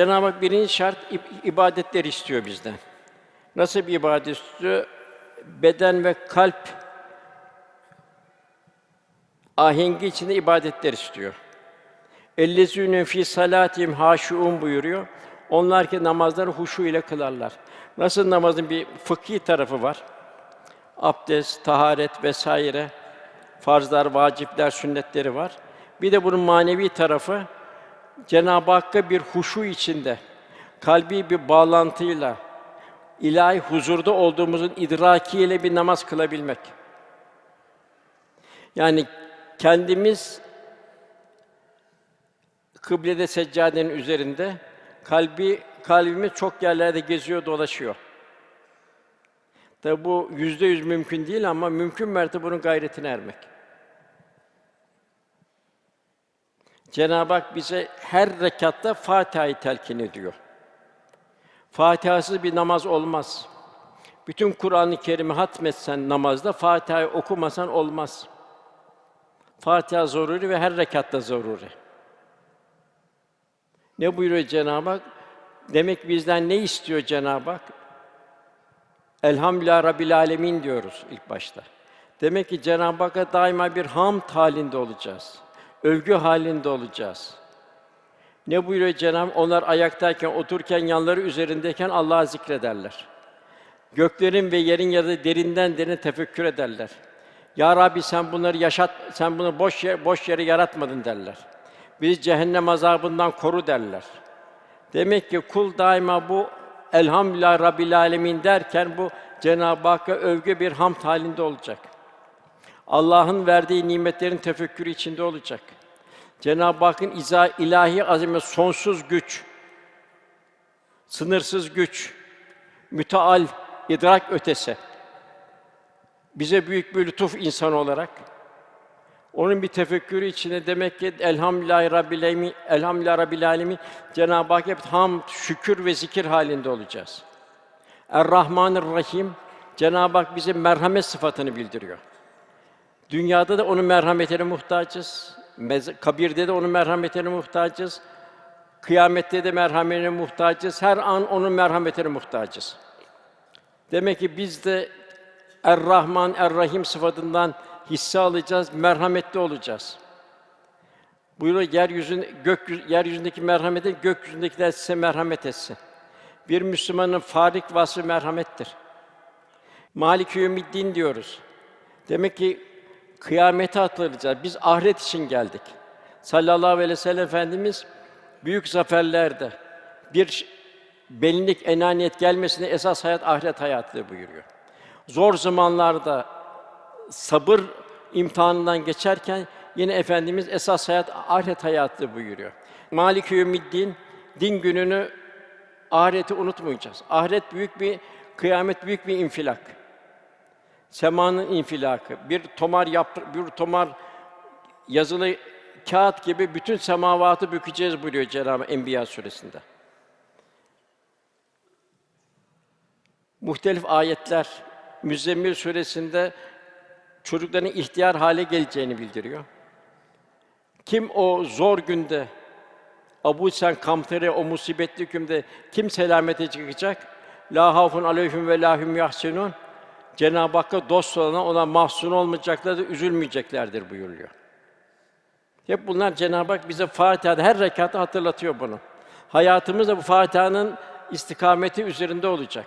Cenab-ı Hak birinci şart ib- ibadetler istiyor bizden. Nasıl bir ibadet istiyor? Beden ve kalp ahengi içinde ibadetler istiyor. Ellezîne fî salâtihim hâşiûn buyuruyor. Onlar ki namazları huşu ile kılarlar. Nasıl namazın bir fıkhi tarafı var. Abdest, taharet vesaire, farzlar, vacipler, sünnetleri var. Bir de bunun manevi tarafı Cenab-ı Hakk'a bir huşu içinde, kalbi bir bağlantıyla, ilahi huzurda olduğumuzun idrakiyle bir namaz kılabilmek. Yani kendimiz kıblede seccadenin üzerinde, kalbi kalbimiz çok yerlerde geziyor, dolaşıyor. Tabi bu yüzde yüz mümkün değil ama mümkün mertebe bunun gayretine ermek. Cenab-ı Hak bize her rekatta Fatiha'yı telkin ediyor. Fatihasız bir namaz olmaz. Bütün Kur'an-ı Kerim'i hatmetsen namazda Fatiha'yı okumasan olmaz. Fatiha zaruri ve her rekatta zaruri. Ne buyuruyor Cenab-ı Hak? Demek bizden ne istiyor Cenab-ı Hak? Elhamdülillah Rabbil Alemin diyoruz ilk başta. Demek ki Cenab-ı Hakk'a daima bir hamd halinde olacağız. Övgü halinde olacağız. Ne buyuruyor Cenab-ı Hak? Onlar ayaktayken, otururken, yanları üzerindeyken Allah'ı zikrederler. Göklerin ve yerin yarısı derinden derine tefekkür ederler. Ya Rabbi sen bunları yaşat, sen bunu boş yer, boş yere yaratmadın derler. Biz cehennem azabından koru derler. Demek ki kul daima bu Elhamdülillah Rabbil Alemin derken bu Cenab-ı Hakk'a övgü bir hamd halinde olacak. Allah'ın verdiği nimetlerin tefekkürü içinde olacak. Cenab-ı Hakk'ın iza ilahi azime sonsuz güç, sınırsız güç, müteal, idrak ötesi. Bize büyük bir lütuf insan olarak onun bir tefekkürü içinde demek ki elhamdülillahi rabbil alemin, elhamdülillahi rabbil alemin Cenab-ı Hak hep hamd, şükür ve zikir halinde olacağız. Er-Rahmanir-Rahim Cenab-ı Hak bize merhamet sıfatını bildiriyor. Dünyada da onun merhametine muhtacız. Kabirde de onun merhametine muhtacız. Kıyamette de merhametine muhtacız. Her an onun merhametine muhtacız. Demek ki biz de Er-Rahman, Er-Rahim sıfatından hisse alacağız, merhametli olacağız. Buyuruyor yeryüzün gök yeryüzündeki merhameti gökyüzündekiler size merhamet etsin. Bir Müslümanın farik vasfı merhamettir. Malik Yevmiddin diyoruz. Demek ki kıyameti hatırlayacağız. Biz ahiret için geldik. Sallallahu aleyhi ve sellem Efendimiz büyük zaferlerde bir benlik, enaniyet gelmesine esas hayat ahiret hayatıdır buyuruyor. Zor zamanlarda sabır imtihanından geçerken yine efendimiz esas hayat ahiret hayatı buyuruyor. Malik Yevmiddin din gününü ahireti unutmayacağız. Ahiret büyük bir kıyamet büyük bir infilak. Semanın infilakı. Bir tomar yaprak, bir tomar yazılı kağıt gibi bütün semavatı bükeceğiz buyuruyor Cenab-ı Enbiya suresinde. Muhtelif ayetler Müzzemmil suresinde çocukların ihtiyar hale geleceğini bildiriyor. Kim o zor günde Abu Sen Kamtere o musibetli hükümde kim selamete çıkacak? La havfun aleyhim ve la hum yahsenun. Cenab-ı Hakk'a dost olana ona mahzun olmayacaklar, üzülmeyeceklerdir buyuruyor. Hep bunlar Cenab-ı Hak bize Fatiha'da her rekatta hatırlatıyor bunu. Hayatımız da bu Fatiha'nın istikameti üzerinde olacak.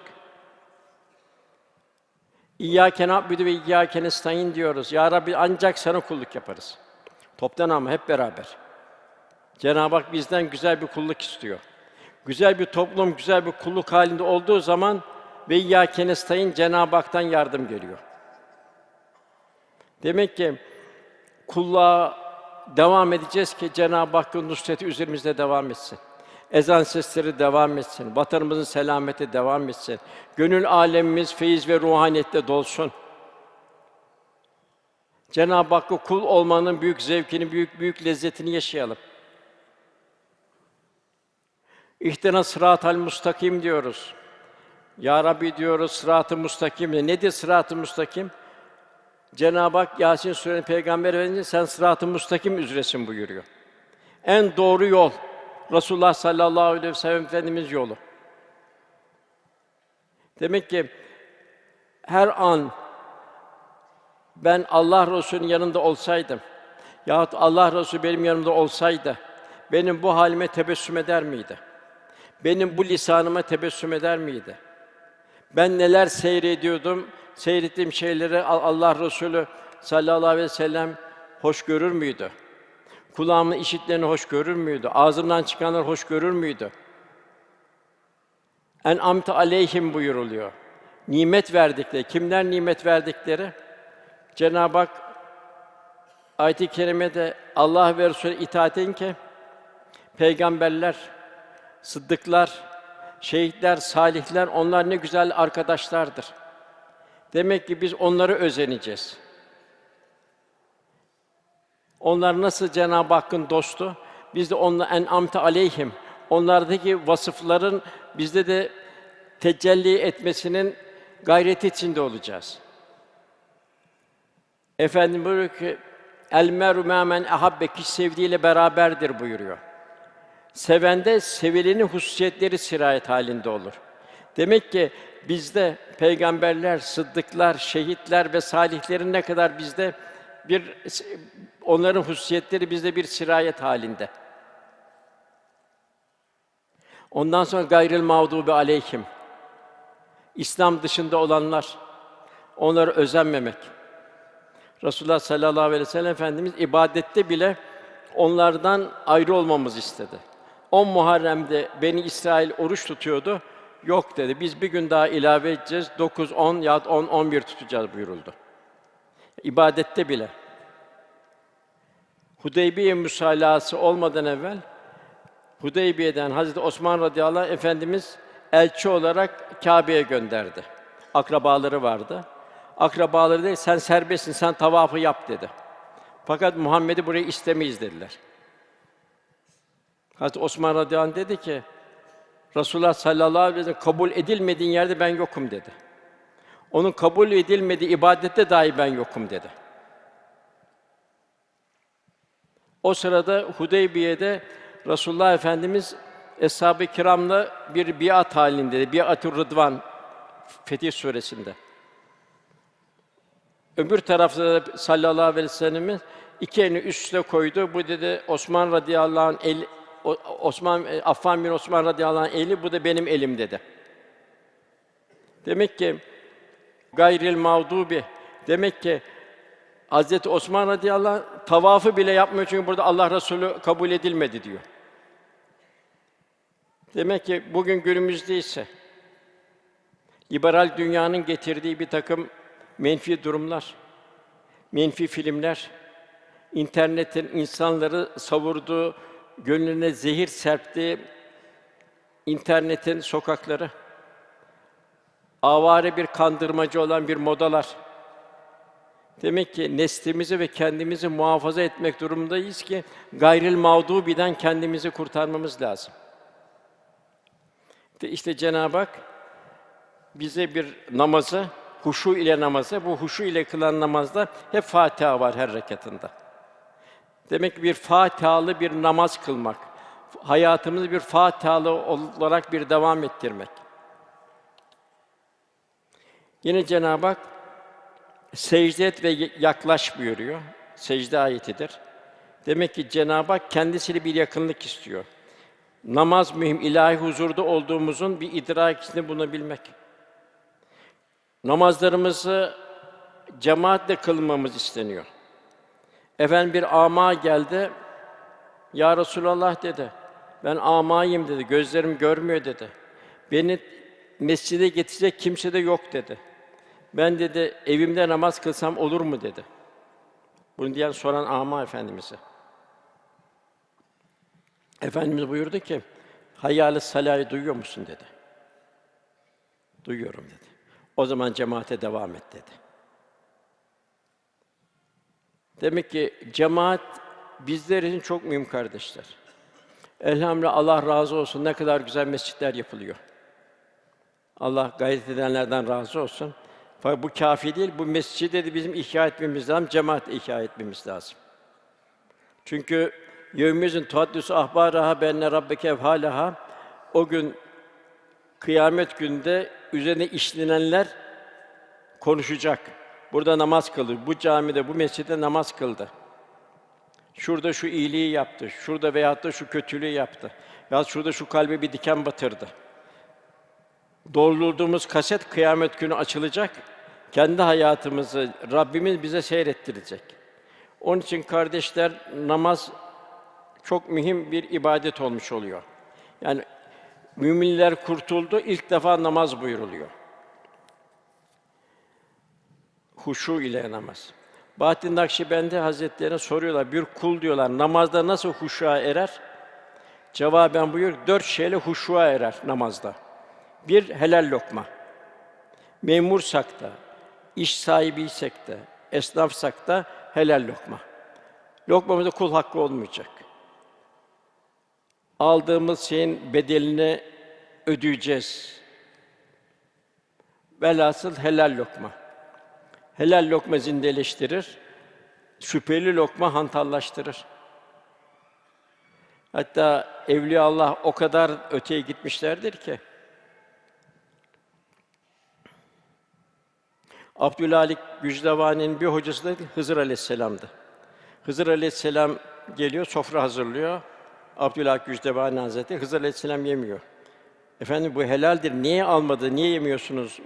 İyyâke na'budu ve iyyâke nestaîn diyoruz. Ya Rabbi ancak sana kulluk yaparız. Toptan ama hep beraber. Cenab-ı Hak bizden güzel bir kulluk istiyor. Güzel bir toplum, güzel bir kulluk halinde olduğu zaman ve iyyâke nestaîn Cenab-ı Hak'tan yardım geliyor. Demek ki kulluğa devam edeceğiz ki Cenab-ı Hakk'ın nusreti üzerimizde devam etsin. Ezan sesleri devam etsin. Vatanımızın selameti devam etsin. Gönül alemimiz feyiz ve ruhaniyette dolsun. Cenab-ı Hakk'a kul olmanın büyük zevkini, büyük büyük lezzetini yaşayalım. İhtina sıratal mustakim diyoruz. Ya Rabbi diyoruz sırat-ı mustakim. Nedir sırat-ı mustakim? Cenab-ı Hak Yasin Suresi Peygamber Efendimiz sen sırat-ı mustakim üzeresin buyuruyor. En doğru yol Resulullah sallallahu aleyhi ve sellem Efendimiz yolu. Demek ki her an ben Allah Resulü'nün yanında olsaydım yahut Allah Resulü benim yanımda olsaydı benim bu halime tebessüm eder miydi? Benim bu lisanıma tebessüm eder miydi? Ben neler seyrediyordum, seyrettiğim şeyleri Al- Allah Resulü sallallahu aleyhi ve sellem hoş görür müydü? Kulağımın işitlerini hoş görür müydü? Ağzımdan çıkanları hoş görür müydü? En amte aleyhim buyuruluyor. Nimet verdikleri. Kimler nimet verdikleri? Cenab-ı Hak ayet-i kerimede Allah ve Resulü itaat edin ki peygamberler, sıddıklar, şehitler, salihler onlar ne güzel arkadaşlardır. Demek ki biz onları özeneceğiz. Onlar nasıl Cenab-ı Hakk'ın dostu, biz de onunla en amte aleyhim. Onlardaki vasıfların bizde de tecelli etmesinin gayreti içinde olacağız. Efendim buyuruyor ki el meru men ahabbe kişi sevdiğiyle beraberdir buyuruyor. Sevende sevilenin hususiyetleri sirayet halinde olur. Demek ki bizde peygamberler, sıddıklar, şehitler ve salihlerin ne kadar bizde bir onların hususiyetleri bizde bir sirayet halinde. Ondan sonra gayril mağdubi aleyhim. İslam dışında olanlar, onları özenmemek. Resulullah sallallahu aleyhi ve sellem Efendimiz ibadette bile onlardan ayrı olmamızı istedi. 10 Muharrem'de Beni İsrail oruç tutuyordu. Yok dedi. Biz bir gün daha ilave edeceğiz. 9, 10 ya 10, 11 tutacağız buyuruldu. İbadette bile. Hudeybiye müsalahası olmadan evvel Hudeybiye'den Hazreti Osman radıyallahu anh efendimiz elçi olarak Kâbe'ye gönderdi. Akrabaları vardı. Akrabaları dedi, sen serbestsin, sen tavafı yap dedi. Fakat Muhammed'i buraya istemeyiz dediler. Hazreti Osman radıyallahu anh dedi ki, Resulullah sallallahu aleyhi ve sellem kabul edilmediğin yerde ben yokum dedi. Onun kabul edilmediği ibadette dahi ben yokum dedi. O sırada Hudeybiye'de Resulullah Efendimiz eshab-ı kiramla bir biat halinde, biat-ı Rıdvan Fetih Suresi'nde. Öbür tarafta da sallallahu aleyhi ve sellem'in iki elini üst üste koydu. Bu dedi Osman radıyallahu anh el Osman e, Affan bin Osman radıyallahu anh eli bu da benim elim dedi. Demek ki gayril mağdubi demek ki Hazreti Osman radıyallahu anh tavafı bile yapmıyor çünkü burada Allah Resulü kabul edilmedi diyor. Demek ki bugün günümüzde ise liberal dünyanın getirdiği bir takım menfi durumlar, menfi filmler, internetin insanları savurduğu, gönlüne zehir serptiği internetin sokakları, avare bir kandırmacı olan bir modalar. Demek ki neslimizi ve kendimizi muhafaza etmek durumundayız ki gayril mağdubiden kendimizi kurtarmamız lazım. İşte Cenab-ı Hak bize bir namazı, huşu ile namazı, bu huşu ile kılan namazda hep Fatiha var her rekatında. Demek ki bir Fatihalı bir namaz kılmak, hayatımızı bir Fatihalı olarak bir devam ettirmek. Yine Cenab-ı Hak secde et ve yaklaş buyuruyor. Secde ayetidir. Demek ki Cenab-ı Hak kendisiyle bir yakınlık istiyor. Namaz mühim, ilahi huzurda olduğumuzun bir idrak içinde bulunabilmek. Namazlarımızı cemaatle kılmamız isteniyor. Efendim bir ama geldi. Ya Resulallah dedi. Ben amayım dedi. Gözlerim görmüyor dedi. Beni mescide getirecek kimse de yok dedi. Ben dedi evimde namaz kılsam olur mu dedi. Bunu diyen soran ama efendimize. Efendimiz buyurdu ki, hayal salayı duyuyor musun dedi. Duyuyorum dedi. O zaman cemaate devam et dedi. Demek ki cemaat bizler için çok mühim kardeşler. Elhamdülillah Allah razı olsun. Ne kadar güzel mescitler yapılıyor. Allah gayret edenlerden razı olsun. Fakat bu kafi değil. Bu mescidi de bizim ihya etmemiz lazım, cemaat ihya etmemiz lazım. Çünkü Yevmizin tuhaddüsü ahbaraha benne rabbeke evhalaha. O gün kıyamet günde üzerine işlenenler konuşacak. Burada namaz kıldı. Bu camide, bu mescitte namaz kıldı. Şurada şu iyiliği yaptı. Şurada veyahut da şu kötülüğü yaptı. Ya şurada şu kalbe bir diken batırdı. Doldurduğumuz kaset kıyamet günü açılacak. Kendi hayatımızı Rabbimiz bize seyrettirecek. Onun için kardeşler namaz çok mühim bir ibadet olmuş oluyor. Yani müminler kurtuldu, ilk defa namaz buyuruluyor. Huşu ile namaz. Bahattin Nakşibendi Hazretlerine soruyorlar, bir kul diyorlar, namazda nasıl huşuğa erer? Cevaben buyur, dört şeyle huşuğa erer namazda. Bir, helal lokma. Memursak da, iş sahibiysek de, esnafsak da helal lokma. Lokmamızda kul hakkı olmayacak. Aldığımız şeyin bedelini ödeyeceğiz. Velhasıl helal lokma. Helal lokma zindeleştirir, şüpheli lokma hantallaştırır. Hatta Evliya Allah o kadar öteye gitmişlerdir ki Abdülhalik Gücdevani'nin bir hocası da Hızır Aleyhisselam'dı. Hızır Aleyhisselam geliyor, sofra hazırlıyor. Abdülhalik Gücdevani Hazretleri Hızır Aleyhisselam yemiyor. Efendim bu helaldir. Niye almadı? Niye yemiyorsunuz?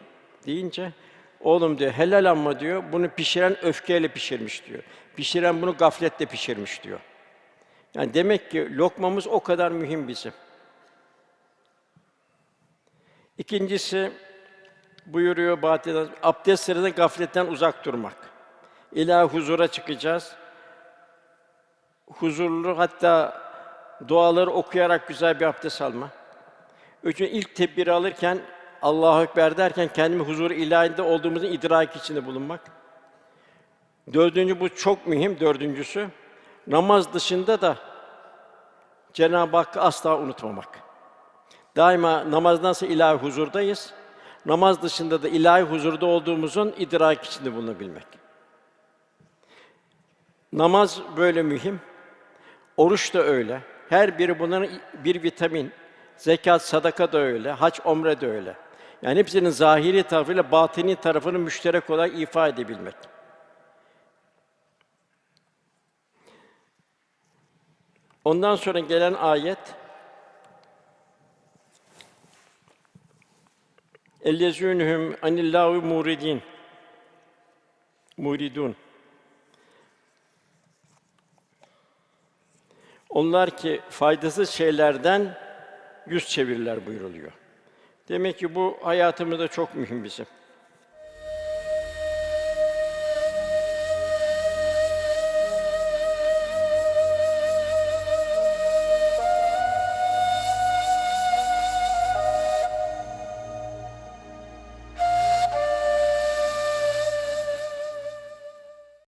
deyince oğlum diyor helal ama diyor bunu pişiren öfkeyle pişirmiş diyor. Pişiren bunu gafletle pişirmiş diyor. Yani demek ki lokmamız o kadar mühim bizim. İkincisi buyuruyor Bahattin abdest sırasında gafletten uzak durmak. İlahi huzura çıkacağız. Huzurlu hatta duaları okuyarak güzel bir abdest alma. Üçüncü ilk tedbiri alırken Allahu ekber derken kendimi huzur ilahinde olduğumuzun idraki içinde bulunmak. Dördüncü bu çok mühim dördüncüsü. Namaz dışında da Cenab-ı Hakk'ı asla unutmamak. Daima namaz nasıl ilahi huzurdayız. Namaz dışında da ilahi huzurda olduğumuzun idrak içinde bulunabilmek. Namaz böyle mühim. Oruç da öyle. Her biri bunların bir vitamin. Zekat, sadaka da öyle, hac, omre de öyle. Yani hepsinin zahiri tarafıyla batini tarafını müşterek olarak ifa edebilmek. Ondan sonra gelen ayet Ellezûnhum anillâhu muridin. Muridun. Onlar ki faydasız şeylerden yüz çevirirler buyuruluyor. Demek ki bu hayatımızda çok mühim bizim.